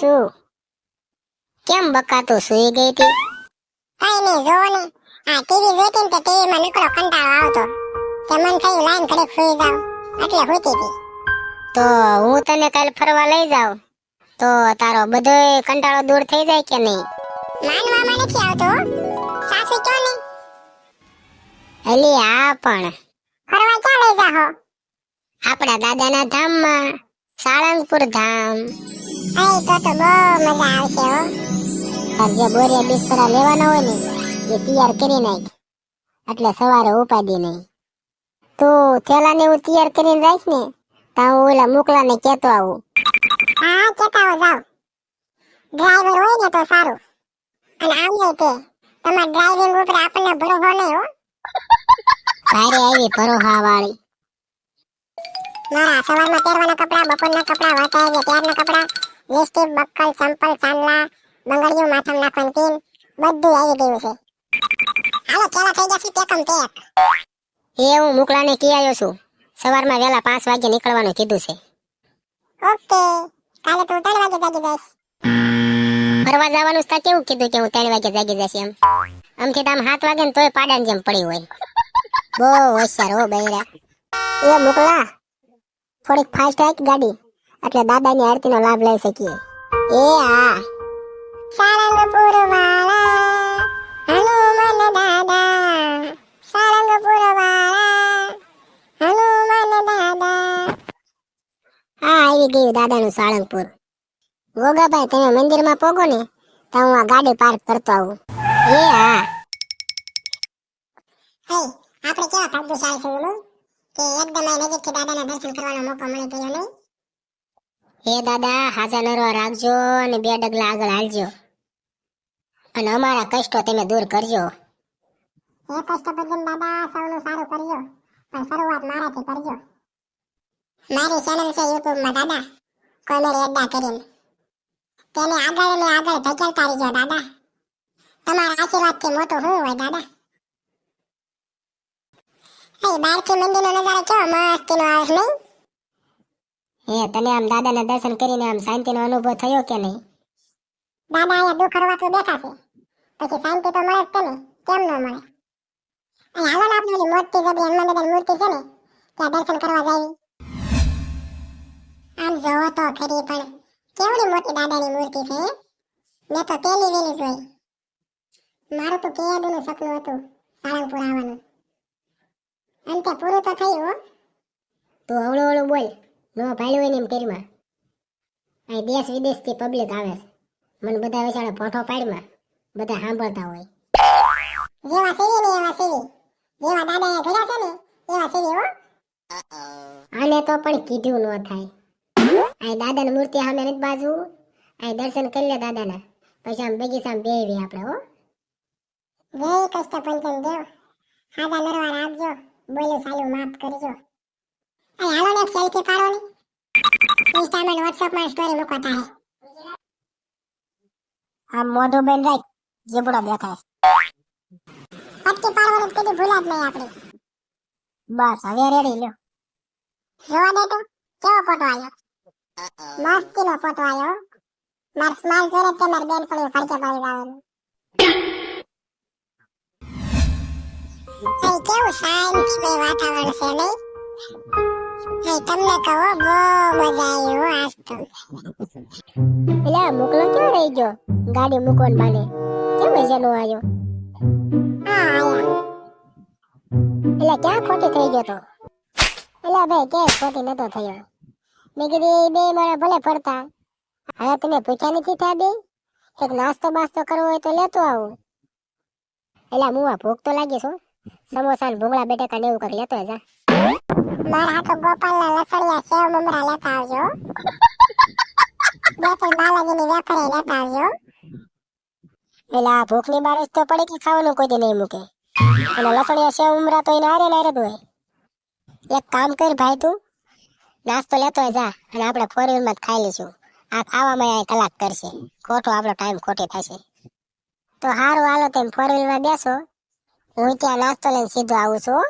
છું. કેમ બકાતું સુઈ ગઈ હતી કઈ નહીં જો ને. આ ટીવી જોતી ને ટીવી માં નકરો કંટાળો આવતો. તે મન થયું લાઈન ઘડે સુઈ જાઉં. એટલે હોતી હતી તો હું તને કાલ ફરવા લઈ જાઉં? તો તારો બધો કંટાળો દૂર થઈ જાય કે નહીં? માનવામાં નથી આવતો. સાસુ કયો ને અલી આ પણ. ફરવા ક્યાં લઈ જાહો? આપણા દાદાના ધામમાં સાળંગપુર ધામ. અય તો તો બહુ મજા આવશે હો. તાર જે બોરિયા બિસ્તરા લેવાના હોય ને એ તૈયાર કરી નાખ. એટલે સવારે ઉપાડી નહીં. તું થેલા ને હું તૈયાર કરીને રાખ ને તો હું ઓલા મોકલાને આવું. હા કેતા હો જાવ ડ્રાઈવર હોય ને તો સારું. અને નહીં તે. તમારા ડ્રાઇવિંગ ઉપર આપણને ભરોસો નહીં હો. ભારે આવી ભરોહા વાળી મારા સવારમાં પહેરવાના કપડા બપોરના કપડા વાટાય છે ત્યારના કપડા. લિપસ્ટિક બક્કલ ચંપલ ચાંદલા બંગડીયું માથમ નાખવાની પિન બધું આવી ગયું છે. હાલો કેલા થઈ જશે ટેકમ ટેક એ હું મોકલા ને કી આવ્યો છું. સવારમાં વહેલા પાંચ વાગે નીકળવાનું કીધું છે. ઓકે કાલે તું ત્રણ વાગે જાગી જઈશ. ફરવા જવાનું છે કેવું કીધું કે હું ત્રણ વાગે જાગી જશે એમ? આમ કે આમ સાત વાગે ને તોય પાડાની જેમ પડી હોય. બહુ હોશિયાર હો બૈરા. એ મુકલા. થોડીક ફાસ્ટ રાખ ગાડી. એટલે દાદાની આરતીનો લાભ લઈ શકીએ એ હા સારંગપુર વાળા હનુમાન દાદા સારંગપુર વાળા હનુમાન દાદા હા આવી ગયું દાદાનું સાળંગપુર ગોગાભાઈ તમે મંદિરમાં પોગો ને તો હું આ ગાડી પાર્ક કરતો આવું એ હા હે આપણે કેવા ભાગ્યશાળી છે એનું કે એકદમ આ નજીકથી દાદાના દર્શન કરવાનો મોકો મળી ગયો નહીં હે દાદા, હાજા નરવા રાખજો અને બે ડગલા આગળ હાલજો. અને અમારા કષ્ટો તમે દૂર કરજો. હે કષ્ટભંજન દાદા, સૌનું સારું કરજો પણ શરૂઆત મારાથી કરજો. મારી ચેનલ છે યુટ્યુબમાં, દાદા. કોમેડી અડ્ડા કરીને. તેને આગળ ને આગળ ધકેલતા રહેજો દાદા. તમારા આશીર્વાદથી મોટું હું હોય, દાદા. અહીં બહારથી મંદિરનો નજારો કેવો મસ્તીનો આવે નહીં? હે તને આમ દાદાના દર્શન કરીને આમ શાંતિનો અનુભવ થયો કે નહીં? દાદા અહીંયા દુઃખ હરવાતું બેઠા છે. પછી શાંતિ તો મળે જ તે ને કેમ ન મળે? અહીં હાલો ને આપણે મોટી જબરી હનુમાન દાદાની મૂર્તિ છે ને ત્યાં દર્શન કરવા જાય આમ જોવો તો ખરી પણ કેવડી મોટી દાદાની મૂર્તિ છે? મેં તો પેલી વેલી જોઈ. મારું તો કેદુનું સપનું હતું સાળંગપુર આવવાનું. અંતે પૂરું તો થયું તું અવળું અવળું બોલ. નો ભાઈ હોય ને એમ કરીમાં અહીં દેશ વિદેશથી પબ્લિક આવે છે. મને બધા વિચારે ફોટો પાડીમાં. બધા સાંભળતા હોય. જેવા સીવી ને એવા સીવી જેવા દાદાએ ઘડ્યા છે ને એવા સીવી હો. આને તો પણ કીધું ન થાય. અહીં દાદાની મૂર્તિ સામે નથી બાજુ અહીં દર્શન કરી લે દાદાના. પછી આમ બગીચામાં બેવી આપણે હો. જય કષ્ટ પંચમ દેવ. હાજા નરવા રાખજો બોલું સાલું માફ કરજો. અહીં હાલો ને એક સેલ્ફી પાડો ને ઇન્સ્ટામાં વોટ્સઅપમાં સ્ટોરી મૂકો તારે આ મોઢું બેન રાખ જીબડો દેખાય. પટ્ટી પાડવાનું કદી ભૂલા જ નહીં આપણે. બસ હવે રેડી લ્યો. જોવા દે તો કેવો ફોટો આવ્યો? મસ્તીનો ફોટો આવ્યો માર સ્માઈલ જોઈને તે મારી બેન પણ ફરકે પડી જવાનું કેવું શાંતિમય વાતાવરણ છે નહીં? મજા મોકલો ક્યાં રહી ગાડી મૂકવાનું બાને. કેમ મજાનો આવ્યો? હા ક્યાં ખોટી થઈ ગયો તો? એટલે ભાઈ કે ખોટી નતો થયો? મેં કીધી બે મારા ભલે ફરતા હવે તમે પૂછ્યા નથી થયા બે? એક નાસ્તો બાસ્તો કરવો હોય તો લેતો આવું. એટલે હું આ ભૂખ તો લાગી છું સમોસા ભૂંગળા બટેકા ને એવું કઈ લેતો જા. મારા હાથો ગોપાલના લસણિયા સેવ મમરા લેતા આવજો. બે ત્રણ બાલાજીની વેફરે લેતા આવજો. એટલે આ ભૂખની બારસ તો પડી કે ખાવાનું કોઈ નહીં મૂકે. અને લસણિયા સેવ ઉમરા તો એને હારે ને હારે જ હોય. એક કામ કર ભાઈ તું, નાસ્તો લેતો જા, અને આપણે ફોર વ્હીલમાં જ ખાઈ લઈશું. આ ખાવામાં આ કલાક કરશે. ખોટો આપણો ટાઈમ ખોટે થશે. તો સારું હાલો તેમ ફોર વ્હીલમાં બેસો. હું ત્યાં નાસ્તો લઈને સીધો આવું છું.